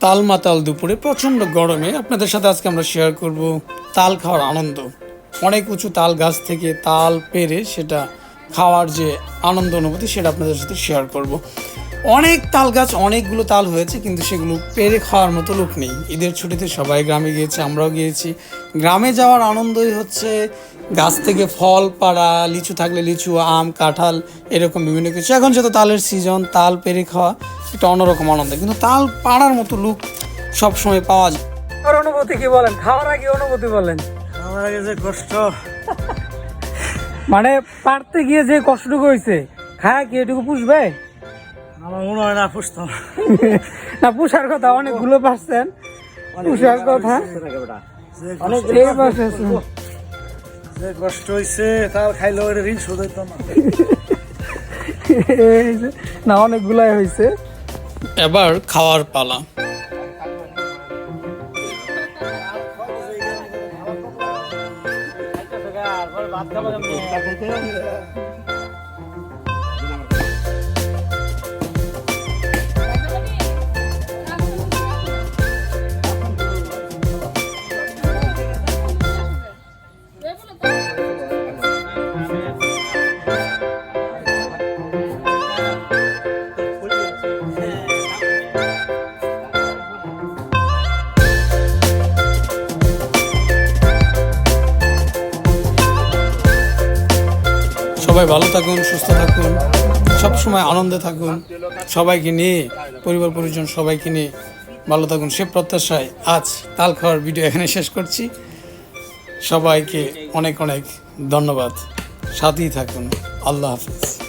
তাল মাতাল দুপুরে প্রচণ্ড গরমে আপনাদের সাথে আজকে আমরা শেয়ার করব তাল খাওয়ার আনন্দ। অনেক উঁচু তাল গাছ থেকে তাল পেরে সেটা খাওয়ার যে আনন্দ অনুভূতি সেটা আপনাদের সাথে শেয়ার করব। অনেক তাল গাছ, অনেকগুলো তাল হয়েছে কিন্তু সেগুলো পেরে খাওয়ার মতো লোক নেই। ঈদের ছুটিতে সবাই গ্রামে গিয়েছে, আমরাও গিয়েছি। গ্রামে যাওয়ার আনন্দই হচ্ছে গাছ থেকে ফল, পাড়া, লিচু থাকলে লিচু, আম, কাঁঠাল এরকম বিভিন্ন কিছু। এখন যেহেতু তালের সিজন তাল পেরে খাওয়া একটা অন্যরকম আনন্দ। কিন্তু তাল পাড়ার মতো লুক সবসময় পাওয়া যায়। আর অনুভূতি কি বলেন? খাওয়ার আগে অনুভূতি বলেন। আমার আগে যে কষ্ট। মানে পারতে গিয়ে যে কষ্টটুকু হয়েছে খায় কি এটুকু পুষবে? আমার মনে হয় না পুষতাম। না পুষার কথা অনেকগুলো পারছেন। পুষার কথা। অনেক কষ্ট- যে কষ্ট হয়েছে তার খাইলেও এটা ঋণ শোধ হইতো না না অনেকগুলাই হয়েছে। এবার খাওয়ার পালা। সবাই ভালো থাকুন, সুস্থ থাকুন সব সময় আনন্দে থাকুন। সবাইকে নিয়ে, পরিবার, পরিজন সবাইকে নিয়ে ভালো থাকুন। সে প্রত্যাশায় আজ তাল খাওয়ার ভিডিও এখানে শেষ করছি। সবাইকে অনেক অনেক ধন্যবাদ। সাথেই থাকুন। আল্লাহ হাফিজ।